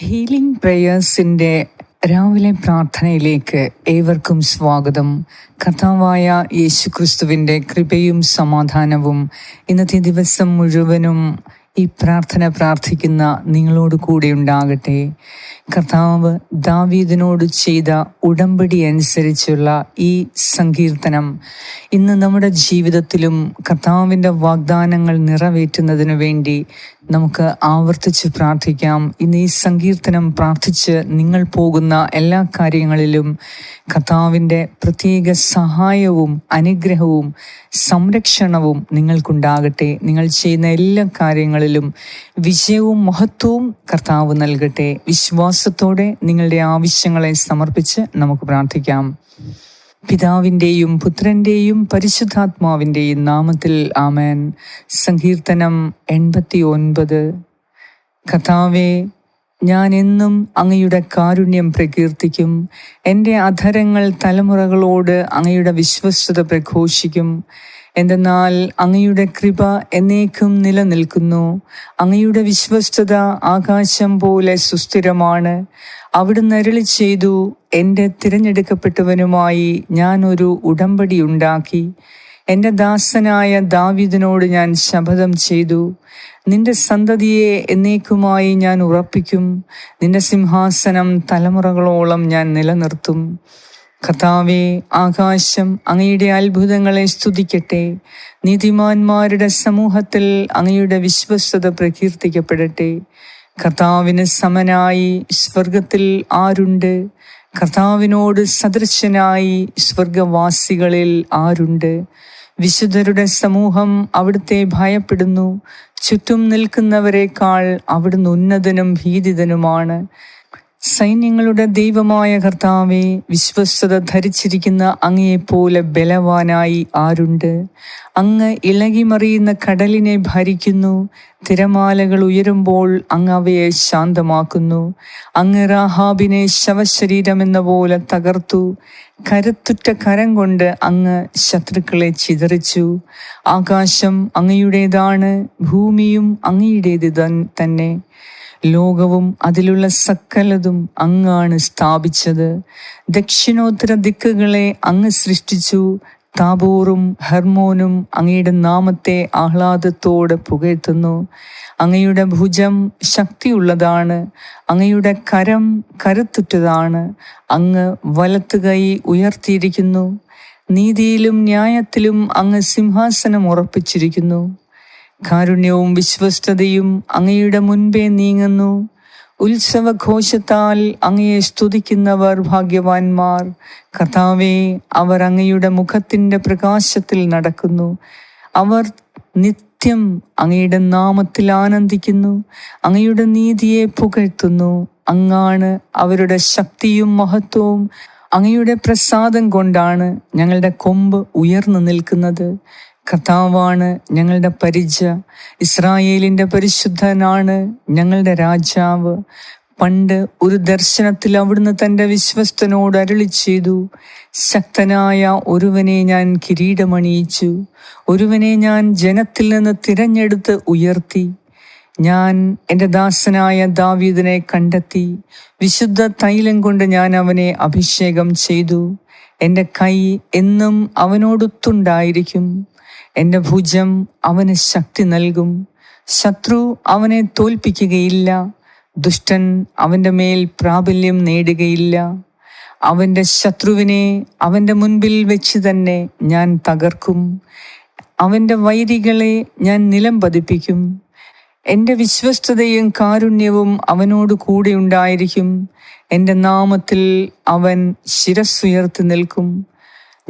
Healing പ്രേയേഴ്സിന്റെ രാവിലെ പ്രാർത്ഥനയിലേക്ക് ഏവർക്കും സ്വാഗതം. കഥാവായ യേശുക്രിസ്തുവിന്റെ കൃപയും സമാധാനവും ഇന്നത്തെ ദിവസം മുഴുവനും ഈ പ്രാർത്ഥന പ്രാർത്ഥിക്കുന്ന നിങ്ങളോട് കൂടെ ഉണ്ടാകട്ടെ. കർത്താവ് ദാവീദിനോട് ചെയ്ത ഉടമ്പടി അനുസരിച്ചുള്ള ഈ സങ്കീർത്തനം ഇന്ന് നമ്മുടെ ജീവിതത്തിലും കർത്താവിന്റെ വാഗ്ദാനങ്ങൾ നിറവേറ്റുന്നതിനു വേണ്ടി നമുക്ക് ആവർത്തിച്ച് പ്രാർത്ഥിക്കാം. ഇന്ന് ഈ സങ്കീർത്തനം പ്രാർത്ഥിച്ച് നിങ്ങൾ പോകുന്ന എല്ലാ കാര്യങ്ങളിലും കർത്താവിന്റെ പ്രത്യേക സഹായവും അനുഗ്രഹവും സംരക്ഷണവും നിങ്ങൾക്കുണ്ടാകട്ടെ. നിങ്ങൾ ചെയ്യുന്ന എല്ലാ കാര്യങ്ങളിലും വിജയവും മഹത്വവും കർത്താവ് നൽകട്ടെ. വിശ്വാസത്തോടെ നിങ്ങളുടെ ആവശ്യങ്ങളെ സമർപ്പിച്ച് നമുക്ക് പ്രാർത്ഥിക്കാം. പിതാവിന്റെയും പുത്രന്റെയും പരിശുദ്ധാത്മാവിന്റെയും നാമത്തിൽ ആമേൻ. സങ്കീർത്തനം എൺപത്തി ഒൻപത് കഥാവേ ഞാൻ എന്നും അങ്ങയുടെ കാരുണ്യം പ്രകീർത്തിക്കും. എന്റെ അധരങ്ങൾ തലമുറകളോട് അങ്ങയുടെ വിശ്വസ്തത പ്രഘോഷിക്കും. എന്തെന്നാൽ അങ്ങയുടെ കൃപ എന്നേക്കും നിലനിൽക്കുന്നു. അങ്ങയുടെ വിശ്വസ്തത ആകാശം പോലെ സുസ്ഥിരമാണ്. അവിടുന്ന് അരളി ചെയ്തു എന്റെ തിരഞ്ഞെടുക്കപ്പെട്ടവനുമായി ഞാൻ ഒരു ഉടമ്പടി ഉണ്ടാക്കി. എന്റെ ദാസനായ ദാവിദിനോട് ഞാൻ ശപഥം ചെയ്തു. നിന്റെ സന്തതിയെ എന്നേക്കുമായി ഞാൻ ഉറപ്പിക്കും. നിന്റെ സിംഹാസനം തലമുറകളോളം ഞാൻ നിലനിർത്തും. കർത്താവെ ആകാശം അങ്ങയുടെ അത്ഭുതങ്ങളെ സ്തുതിക്കട്ടെ. നീതിമാന്മാരുടെ സമൂഹത്തിൽ അങ്ങയുടെ വിശ്വസ്തത പ്രകീർത്തിക്കപ്പെടട്ടെ. കർത്താവിന് സമനായി സ്വർഗത്തിൽ ആരുണ്ട്? കർത്താവിനോട് സദൃശനായി സ്വർഗവാസികളിൽ ആരുണ്ട്? വിശുദ്ധരുടെ സമൂഹം അവിടുത്തെ ഭയപ്പെടുന്നു. ചുറ്റും നിൽക്കുന്നവരെക്കാൾ അവിടുന്ന് ഉന്നതനും ഭീതിതനുമാണ്. സൈന്യങ്ങളുടെ ദൈവമായ കർത്താവെ വിശ്വസ്തത ധരിച്ചിരിക്കുന്ന അങ്ങയെപ്പോലെ ബലവാനായി ആരുണ്ട്? അങ്ങ് ഇളകിമറിയുന്ന കടലിനെ ഭരിക്കുന്നു. തിരമാലകൾ ഉയരുമ്പോൾ അങ്ങ് അവയെ ശാന്തമാക്കുന്നു. അങ്ങ് റാഹാബിനെ ശവശരീരമെന്ന പോലെ തകർത്തു. കരുത്തുറ്റ കരം കൊണ്ട് അങ്ങ് ശത്രുക്കളെ ചിതറിച്ചു. ആകാശം അങ്ങയുടേതാണ് ഭൂമിയും അങ്ങയുടേത് തന്നെ. ലോകവും അതിലുള്ള സകലതും അങ്ങാണ് സ്ഥാപിച്ചത്. ദക്ഷിണോത്തര ദിക്കുകളെ അങ്ങ് സൃഷ്ടിച്ചു. താബോറും ഹർമോനും അങ്ങയുടെ നാമത്തെ ആഹ്ലാദത്തോടെ പുകഴ്ത്തുന്നു. അങ്ങയുടെ ഭുജം ശക്തിയുള്ളതാണ്. അങ്ങയുടെ കരം കരുത്തുറ്റതാണ്. അങ്ങ് വലത്തുകൈ ഉയർത്തിയിരിക്കുന്നു. നീതിയിലും ന്യായത്തിലും അങ്ങ് സിംഹാസനം ഉറപ്പിച്ചിരിക്കുന്നു. കാരുണ്യവും വിശ്വസ്തതയും അങ്ങയുടെ മുൻപേ നീങ്ങുന്നു. ഉത്സവഘോഷത്താൽ അങ്ങയെ സ്തുതിക്കുന്നവർ ഭാഗ്യവാന്മാർ. കഥാവെ അവർ അങ്ങയുടെ മുഖത്തിന്റെ പ്രകാശത്തിൽ നടക്കുന്നു. അവർ നിത്യം അങ്ങയുടെ നാമത്തിൽ ആനന്ദിക്കുന്നു. അങ്ങയുടെ നീതിയെ പുകഴ്ത്തുന്നു. അങ്ങാണ് അവരുടെ ശക്തിയും മഹത്വവും. അങ്ങയുടെ പ്രസാദം കൊണ്ടാണ് ഞങ്ങളുടെ കൊമ്പ് ഉയർന്നു നിൽക്കുന്നത്. കർത്താവാണ് ഞങ്ങളുടെ പരിച ഇസ്രായേലിന്റെ പരിശുദ്ധനാണ് ഞങ്ങളുടെ രാജാവ്. പണ്ട് ഒരു ദർശനത്തിൽ അവിടുന്ന് തന്റെ വിശ്വസ്തനോട് അരുളി ചെയ്തു ശക്തനായ ഒരുവനെ ഞാൻ കിരീടമണിയിച്ചു ഒരുവനെ ഞാൻ ജനത്തിൽ നിന്ന് തിരഞ്ഞെടുത്ത് ഉയർത്തി. ഞാൻ എന്റെ ദാസനായ ദാവീദിനെ കണ്ടെത്തി വിശുദ്ധ തൈലം കൊണ്ട് ഞാൻ അവനെ അഭിഷേകം ചെയ്തു. എന്റെ കൈ എന്നും അവനോടൊത്തുണ്ടായിരിക്കും എന്റെ ഭുജം അവന് ശക്തി നൽകും. ശത്രു അവനെ തോൽപ്പിക്കുകയില്ല. ദുഷ്ടൻ അവന്റെ മേൽ പ്രാബല്യം നേടുകയില്ല. അവന്റെ ശത്രുവിനെ അവന്റെ മുൻപിൽ വെച്ച് തന്നെ ഞാൻ തകർക്കും. അവന്റെ വൈരികളെ ഞാൻ നിലം പതിപ്പിക്കും. എന്റെ വിശ്വസ്തതയും കാരുണ്യവും അവനോട് കൂടെ ഉണ്ടായിരിക്കും. എന്റെ നാമത്തിൽ അവൻ ശിരസ്സുയർത്തി നിൽക്കും.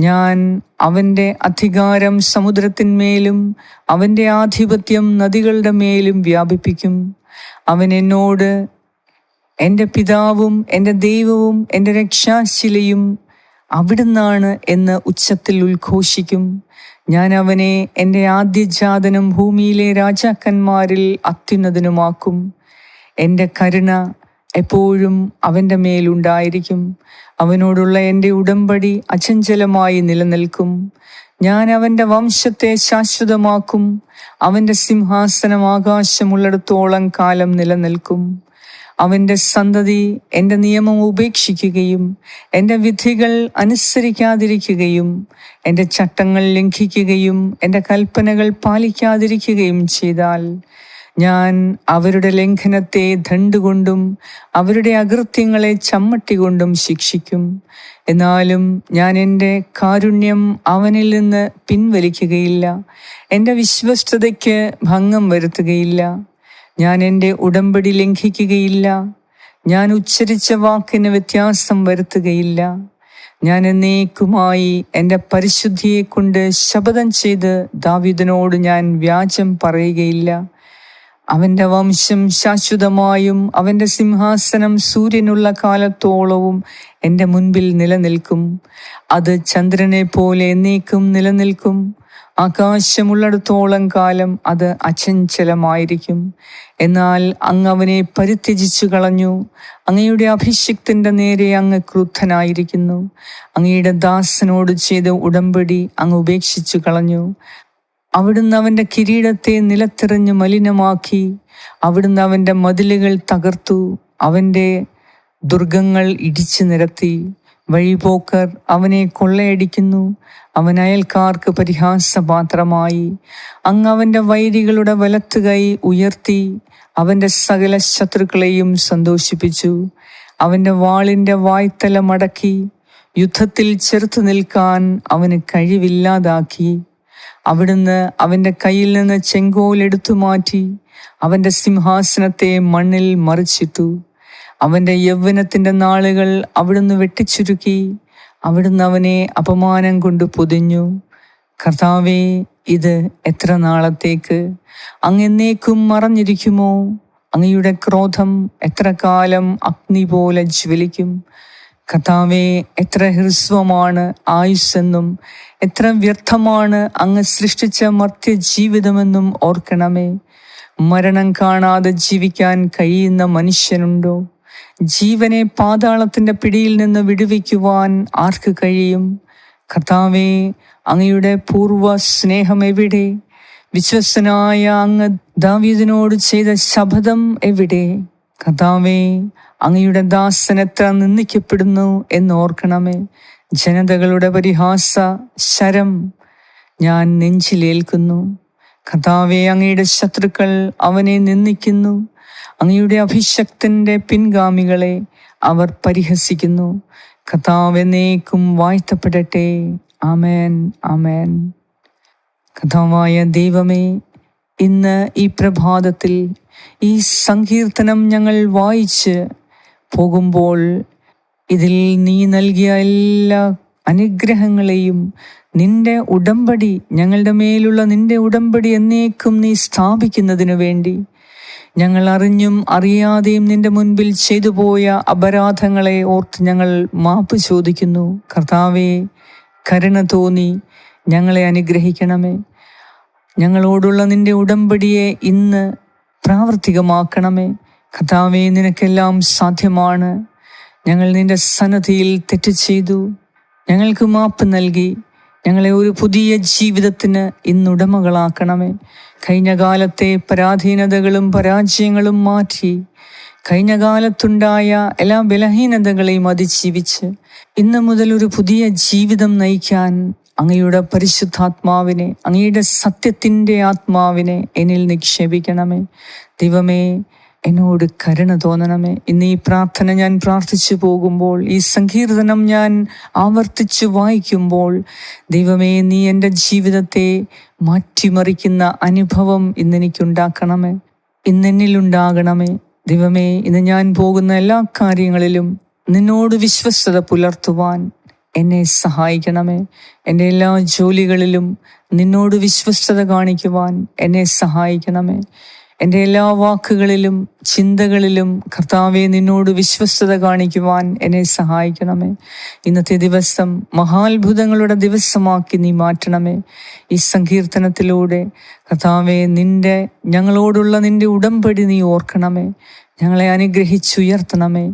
ഞാൻ അവന്റെ അധികാരം സമുദ്രത്തിന്മേലും അവന്റെ ആധിപത്യം നദികളുടെ മേലും വ്യാപിപ്പിക്കും. അവൻ എന്നോട് എന്റെ പിതാവും എന്റെ ദൈവവും എന്റെ രക്ഷാശിലയും അവിടുന്നാണ് എന്ന് ഉച്ചത്തിൽ ഉദ്ഘോഷിക്കും. ഞാൻ അവനെ എന്റെ ആദ്യജാതനും ഭൂമിയിലെ രാജാക്കന്മാരിൽ അത്യുന്നതനുമാക്കും. എന്റെ കരുണ എപ്പോഴും അവന്റെ മേലുണ്ടായിരിക്കും അവനോടുള്ള എന്റെ ഉടമ്പടി അചഞ്ചലമായി നിലനിൽക്കും. ഞാൻ അവന്റെ വംശത്തെ ശാശ്വതമാക്കും. അവന്റെ സിംഹാസനം ആകാശമുള്ളിടത്തോളം കാലം നിലനിൽക്കും. അവന്റെ സന്തതി എന്റെ നിയമം ഉപേക്ഷിക്കുകയും എന്റെ വിധികൾ അനുസരിക്കാതിരിക്കുകയും എന്റെ ചട്ടങ്ങൾ ലംഘിക്കുകയും എന്റെ കൽപ്പനകൾ പാലിക്കാതിരിക്കുകയും ചെയ്താൽ ഞാൻ അവരുടെ ലംഘനത്തെ ദണ്ടുകൊണ്ടും അവരുടെ അകൃത്യങ്ങളെ ചമ്മട്ടികൊണ്ടും ശിക്ഷിക്കും. എന്നാലും ഞാൻ എന്റെ കാരുണ്യം അവനിൽ നിന്ന് പിൻവലിക്കുകയില്ല. എന്റെ വിശ്വസ്തതയ്ക്ക് ഭംഗം വരുത്തുകയില്ല. ഞാൻ എന്റെ ഉടമ്പടി ലംഘിക്കുകയില്ല. ഞാൻ ഉച്ചരിച്ച വാക്കിന് വ്യത്യാസം വരുത്തുകയില്ല. ഞാൻ എന്നേക്കുമായി എന്റെ പരിശുദ്ധിയെ കൊണ്ട് ശപഥം ചെയ്ത് ദാവിദനോട് ഞാൻ വ്യാജം പറയുകയില്ല. അവന്റെ വംശം ശാശ്വതമായും അവന്റെ സിംഹാസനം സൂര്യനുള്ള കാലത്തോളവും എന്റെ മുൻപിൽ നിലനിൽക്കും. അത് ചന്ദ്രനെ പോലെ എന്നേക്കും നിലനിൽക്കും. ആകാശമുള്ളിടത്തോളം കാലം അത് അചഞ്ചലമായിരിക്കും. എന്നാൽ അങ്ങ് അവനെ പരിത്യജിച്ചു കളഞ്ഞു. അങ്ങയുടെ അഭിഷിക്തിന്റെ നേരെ അങ്ങ് ക്രുദ്ധനായിരിക്കുന്നു. അങ്ങയുടെ ദാസനോട് ചെയ്ത ഉടമ്പടി അങ്ങ് ഉപേക്ഷിച്ചു കളഞ്ഞു. അവിടുന്ന് അവന്റെ കിരീടത്തെ നിലത്തെറിഞ്ഞ് മലിനമാക്കി. അവിടുന്ന് അവന്റെ മതിലുകൾ തകർത്തു. അവന്റെ ദുർഗങ്ങൾ ഇടിച്ചു നിരത്തി. വഴിപോക്കർ അവനെ കൊള്ളയടിക്കുന്നു. അവൻ അയൽക്കാർക്ക് പരിഹാസപാത്രമായി. അങ്ങ് അവന്റെ വൈരികളുടെ വലത്തുകൈ ഉയർത്തി. അവന്റെ സകല ശത്രുക്കളെയും സന്തോഷിപ്പിച്ചു. അവന്റെ വാളിന്റെ വായ്ത്തല മടക്കി. യുദ്ധത്തിൽ ചെറുത്തു നിൽക്കാൻ അവന് കഴിവില്ലാതാക്കി. അവിടുന്ന് അവന്റെ കയ്യിൽ നിന്ന് ചെങ്കോൽ എടുത്തു മാറ്റി അവന്റെ സിംഹാസനത്തെ മണ്ണിൽ മറിച്ചിട്ടു. അവന്റെ യൗവനത്തിന്റെ നാളുകൾ അവിടുന്ന് വെട്ടിച്ചുരുക്കി. അവിടുന്ന് അവനെ അപമാനം കൊണ്ട് പൊതിഞ്ഞു. കർത്താവേ ഇത് എത്ര നാളത്തേക്ക്? അങ്ങെന്നേക്കും മറഞ്ഞിരിക്കുമോ? അങ്ങയുടെ ക്രോധം എത്ര കാലം അഗ്നി പോലെ ജ്വലിക്കും? കഥാവെ എത്ര ഹ്രസ്വമാണ് ആയുസ്സെന്നും എത്ര വ്യർത്ഥമാണ് അങ്ങ് സൃഷ്ടിച്ച മർത്യ ജീവിതമെന്നും ഓർക്കണമേ. മരണം കാണാതെ ജീവിക്കാൻ കഴിയുന്ന മനുഷ്യനുണ്ടോ? ജീവനെ പാതാളത്തിന്റെ പിടിയിൽ നിന്ന് വിടുവിക്കുവാൻ ആർക്ക് കഴിയും? കർത്താവേ അങ്ങയുടെ പൂർവ സ്നേഹം എവിടെ? വിശ്വസനായ അങ്ങ് ദാവീദിനോട് ചെയ്ത ശപഥം എവിടെ? കഥാവേ അങ്ങയുടെ ദാസൻ എത്ര നിന്ദിക്കപ്പെടുന്നു എന്ന് ഓർക്കണമേ ജനതകളുടെ പരിഹാസ ശരം ഞാൻ നെഞ്ചിലേൽക്കുന്നു കഥാവെ അങ്ങയുടെ ശത്രുക്കൾ അവനെ നിന്ദിക്കുന്നു. അങ്ങയുടെ അഭിശക്തന്റെ പിൻഗാമികളെ അവർ പരിഹസിക്കുന്നു. കഥാവെന്നേക്കും വാഴ്ത്തപ്പെടട്ടെ. ആമേൻ ആമേൻ. കഥാവായ ദൈവമേ ഇന്ന് ഈ പ്രഭാതത്തിൽ ഈ സങ്കീർത്തനം ഞങ്ങൾ വായിച്ച് പോകുമ്പോൾ ഇതിൽ നീ നൽകിയ എല്ലാ അനുഗ്രഹങ്ങളെയും നിന്റെ ഉടമ്പടി ഞങ്ങളുടെ മേലുള്ള നിന്റെ ഉടമ്പടി എന്നേക്കും നീ സ്ഥാപിക്കുന്നതിനു വേണ്ടി. ഞങ്ങൾ അറിഞ്ഞും അറിയാതെയും നിന്റെ മുൻപിൽ ചെയ്തു പോയ അപരാധങ്ങളെ ഓർത്ത് ഞങ്ങൾ മാപ്പ് ചോദിക്കുന്നു. കർത്താവെ കരുണ തോന്നി ഞങ്ങളെ അനുഗ്രഹിക്കണമേ. ഞങ്ങളോടുള്ള നിന്റെ ഉടമ്പടിയെ ഇന്ന് പ്രാവർത്തികമാക്കണമേ. കഥാവേ നിനക്കെല്ലാം സാധ്യമാണ്. ഞങ്ങൾ നിന്റെ സന്നദ്ധിയിൽ തെറ്റ് ചെയ്തു. ഞങ്ങൾക്ക് മാപ്പ് നൽകി. ഞങ്ങളെ ഒരു പുതിയ ജീവിതത്തിന് ഇന്നുടമകളാക്കണമേ. കഴിഞ്ഞ കാലത്തെ പരാധീനതകളും പരാജയങ്ങളും മാറ്റി. കഴിഞ്ഞ കാലത്തുണ്ടായ എല്ലാ ബലഹീനതകളെയും അതിജീവിച്ച് ഇന്ന് മുതൽ ഒരു പുതിയ ജീവിതം നയിക്കാൻ അങ്ങയുടെ പരിശുദ്ധാത്മാവിനെ അങ്ങയുടെ സത്യത്തിന്റെ ആത്മാവിനെ എന്നിൽ നിക്ഷേപിക്കണമേ. ദൈവമേ എന്നോട് കരുണ തോന്നണമേ. ഇന്ന് ഈ പ്രാർത്ഥന ഞാൻ പ്രാർത്ഥിച്ചു പോകുമ്പോൾ ഈ സങ്കീർത്തനം ഞാൻ ആവർത്തിച്ചു വായിക്കുമ്പോൾ ദൈവമേ നീ എന്റെ ജീവിതത്തെ മാറ്റിമറിക്കുന്ന അനുഭവം ഇന്നെനിക്കുണ്ടാക്കണമേ ഇന്നെന്നിലുണ്ടാകണമേ ദൈവമേ ഇന്ന് ഞാൻ പോകുന്ന എല്ലാ കാര്യങ്ങളിലും നിന്നോട് വിശ്വസ്തത പുലർത്തുവാൻ എന്നെ സഹായിക്കണമേ. എന്റെ എല്ലാ ജോലികളിലും നിന്നോട് വിശ്വസ്തത കാണിക്കുവാൻ എന്നെ സഹായിക്കണമേ. എന്റെ എല്ലാ വാക്കുകളിലും ചിന്തകളിലും കർത്താവെ നിന്നോട് വിശ്വസ്തത കാണിക്കുവാൻ എന്നെ സഹായിക്കണമേ. ഇന്നത്തെ ദിവസം മഹാത്ഭുതങ്ങളുടെ ദിവസമാക്കി നീ മാറ്റണമേ. ഈ സങ്കീർത്തനത്തിലൂടെ കർത്താവെ നിന്റെ ഞങ്ങളോടുള്ള നിന്റെ ഉടമ്പടി നീ ഓർക്കണമേ. ഞങ്ങളെ അനുഗ്രഹിച്ചുയർത്തണമേ.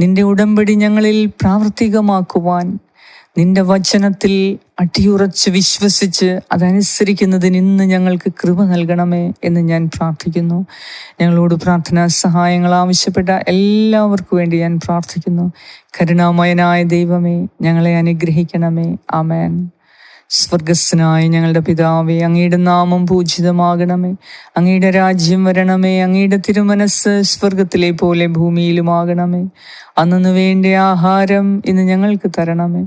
നിന്റെ ഉടമ്പടി ഞങ്ങളിൽ പ്രാവർത്തികമാക്കുവാൻ നിന്റെ വചനത്തിൽ അടിയുറച്ച് വിശ്വസിച്ച് അതനുസരിക്കുന്നതിന് ഇന്ന് ഞങ്ങൾക്ക് കൃപ നൽകണമേ എന്ന് ഞാൻ പ്രാർത്ഥിക്കുന്നു. ഞങ്ങളോട് പ്രാർത്ഥനാ സഹായങ്ങൾ ആവശ്യപ്പെട്ട എല്ലാവർക്കും വേണ്ടി ഞാൻ പ്രാർത്ഥിക്കുന്നു. കരുണാമയനായ ദൈവമേ ഞങ്ങളെ അനുഗ്രഹിക്കണമേ. ആമേൻ. സ്വർഗസ്സനായ ഞങ്ങളുടെ പിതാവേ അങ്ങയുടെ നാമം പൂജിതമാകണമേ. അങ്ങയുടെ രാജ്യം വരണമേ. അങ്ങയുടെ തിരുമനസ് സ്വർഗത്തിലെ പോലെ ഭൂമിയിലുമാകണമേ. അന്നു വേണ്ട ആഹാരം ഇന്ന് ഞങ്ങൾക്ക് തരണമേ.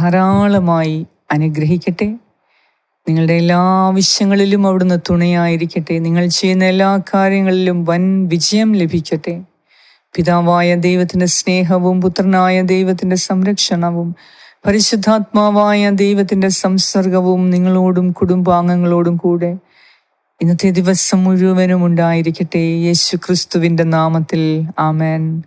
ധാരാളമായി അനുഗ്രഹിക്കട്ടെ. നിങ്ങളുടെ എല്ലാ ആവശ്യങ്ങളിലും അവിടുന്ന് തുണയായിരിക്കട്ടെ. നിങ്ങൾ ചെയ്യുന്ന എല്ലാ കാര്യങ്ങളിലും വൻ വിജയം ലഭിക്കട്ടെ. പിതാവായ ദൈവത്തിന്റെ സ്നേഹവും പുത്രനായ ദൈവത്തിന്റെ സംരക്ഷണവും പരിശുദ്ധാത്മാവായ ദൈവത്തിന്റെ സംസർഗവും നിങ്ങളോടും കുടുംബാംഗങ്ങളോടും കൂടെ ഇന്നത്തെ ദിവസം മുഴുവനും ഉണ്ടായിരിക്കട്ടെ. യേശു ക്രിസ്തുവിന്റെ നാമത്തിൽ. ആമേൻ.